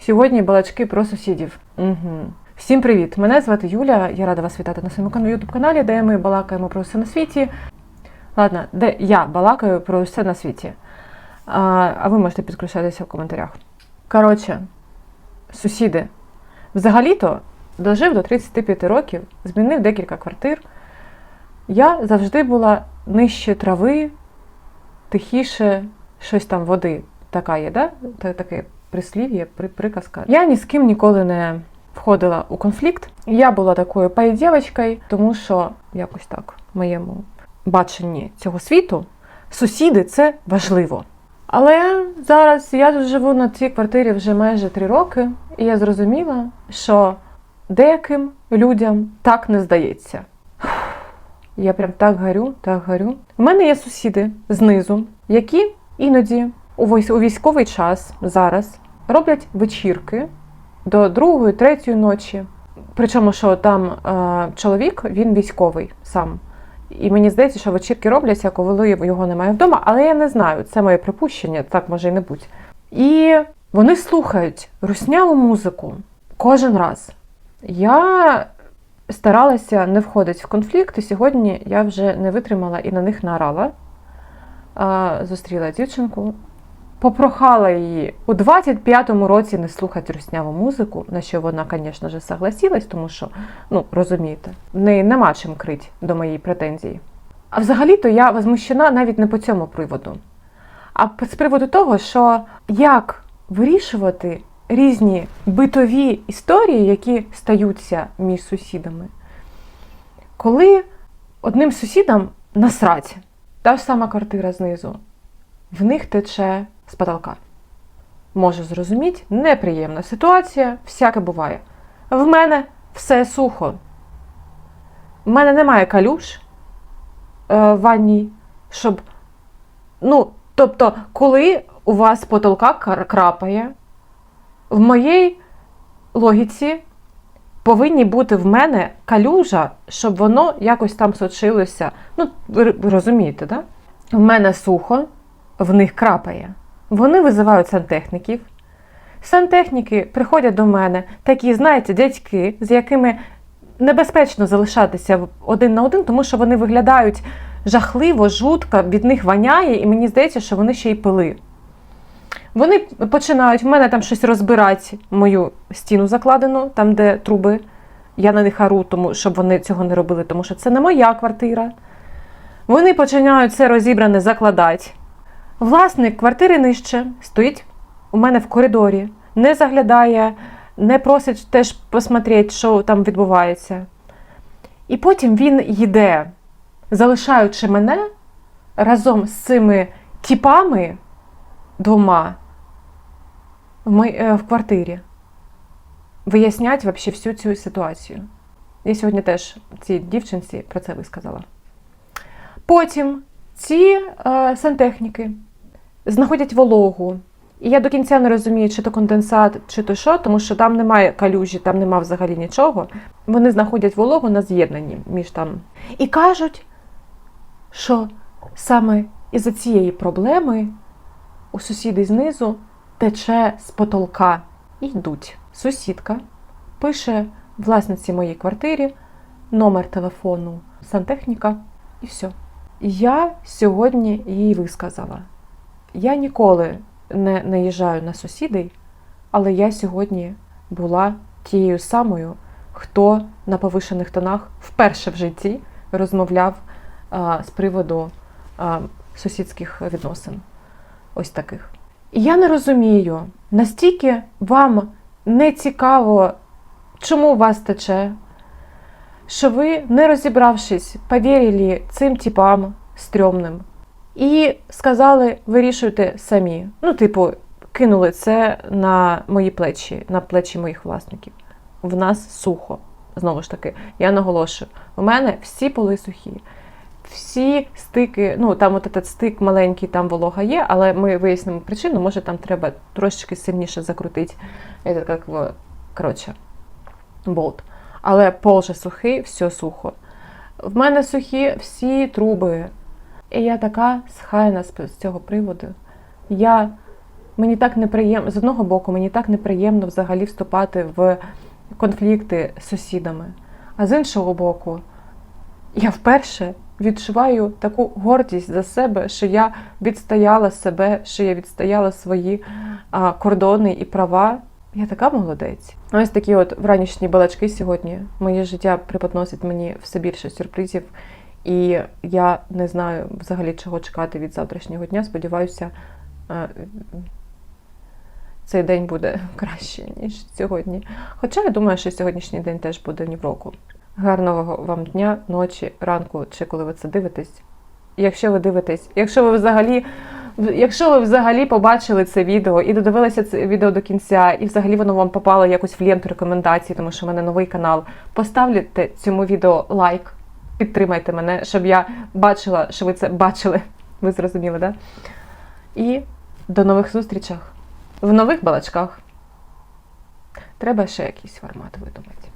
Сьогодні балачки про сусідів. Угу. Всім привіт! Мене звати Юля. Я рада вас вітати на своєму youtube каналі, де ми балакаємо про все на світі. Ладно, де я балакаю про все на світі. А, а ви можете підключатися в коментарях. Коротше, сусіди. Взагалі-то дожив до 35 років, змінив декілька квартир. Я завжди була нижче трави, тихіше, щось там води. Така є, да? Таке прислів'я, при- приказка. Я ні з ким ніколи не входила у конфлікт. Я була такою пай-дівочкою, тому що якось так в моєму баченні цього світу сусіди це важливо. Але зараз я тут живу на цій квартирі вже майже три роки, і я зрозуміла, що деяким людям так не здається. Я прям так горю, так горю. У мене є сусіди знизу, які іноді у військовий час зараз роблять вечірки до другої, третьої ночі. Причому, що там е, чоловік, він військовий сам. І мені здається, що вечірки робляться, коли його немає вдома, але я не знаю, це моє припущення, так може і не бути. І вони слухають русняву музику кожен раз. Я старалася не входити в конфлікт, і сьогодні я вже не витримала і на них наорала. А, Зустріла дівчинку, попрохала її у 25-му році не слухати русняву музику, на що вона, звісно ж, согласилась, тому що, ну, розумієте, в неї нема чим крить до моєї претензії. А взагалі-то я возмущена навіть не по цьому приводу, а з приводу того, що як вирішувати різні битові історії, які стаються між сусідами, коли одним сусідам насрать, та ж сама квартира знизу, в них тече з потолка. Можу зрозуміти, неприємна ситуація, всяке буває. В мене все сухо. В мене немає калюш е, в ванній, щоб. Ну, тобто, коли у вас потолка крапає, в моїй логіці повинні бути в мене калюжа, щоб воно якось там сочилося. Ну, розумієте. Да? В мене сухо, в них крапає. Вони визивають сантехніків. Сантехніки приходять до мене, такі, знаєте, дядьки, з якими небезпечно залишатися один на один, тому що вони виглядають жахливо, жутко, від них воняє, і мені здається, що вони ще й пили. Вони починають в мене там щось розбирати, мою стіну закладену, там, де труби. Я на них ору, тому щоб вони цього не робили, тому що це не моя квартира. Вони починають це розібране закладати. Власник квартири нижче стоїть у мене в коридорі, не заглядає, не просить теж посмотрети, що там відбувається. І потім він йде, залишаючи мене разом з цими тіпами двома в, е, квартирі. Вияснять вообще всю цю ситуацію. Я сьогодні теж цій дівчинці про це висказала. Потім ці е, сантехніки знаходять вологу. І я до кінця не розумію, чи то конденсат, чи то що, тому що там немає калюжі, там нема взагалі нічого. Вони знаходять вологу на з'єднанні між там. І кажуть, що саме із-за цієї проблеми у сусіди знизу тече з потолка. І йдуть. Сусідка пише власниці моїй квартирі номер телефону сантехніка і все. Я сьогодні їй висказала. Я ніколи не наїжджаю на сусідей, але я сьогодні була тією самою, хто на повишених тонах вперше в житті розмовляв а, з приводу а, сусідських відносин. Ось таких. І я не розумію, настільки вам не цікаво, чому вас тече, що ви, не розібравшись, повірили цим типам стрьомним і сказали, вирішуйте самі. Ну, типу, кинули це на мої плечі, на плечі моїх власників. В нас сухо. Знову ж таки, я наголошую, у мене всі поли сухі. Всі стики, ну там от этот стик маленький, там волога є, але ми вияснимо причину, може там треба трошечки сильніше закрутити. Як, коротше, болт. Але пол же сухий, все сухо. В мене сухі всі труби. І я така схайна з цього приводу. Я Мені так неприємно, з одного боку, мені так неприємно взагалі вступати в конфлікти з сусідами. А з іншого боку, я вперше відчуваю таку гордість за себе, що я відстояла себе, що я відстояла свої а, кордони і права. Я така молодець. Ось такі от вранішні балачки сьогодні. Моє життя преподносить мені все більше сюрпризів, і я не знаю взагалі, чого чекати від завтрашнього дня. Сподіваюся, е, цей день буде краще, ніж сьогодні. Хоча я думаю, що сьогоднішній день теж буде ні в року. Гарного вам дня, ночі, ранку, чи коли ви це дивитесь. Якщо ви дивитесь, якщо ви взагалі. Якщо ви взагалі побачили це відео і додивилися це відео до кінця, і взагалі воно вам попало якось в ленту рекомендацій, тому що в мене новий канал, поставте цьому відео лайк, підтримайте мене, щоб я бачила, що ви це бачили. Ви зрозуміли, да? І до нових зустрічах в нових балачках. Треба ще якийсь формат видумати.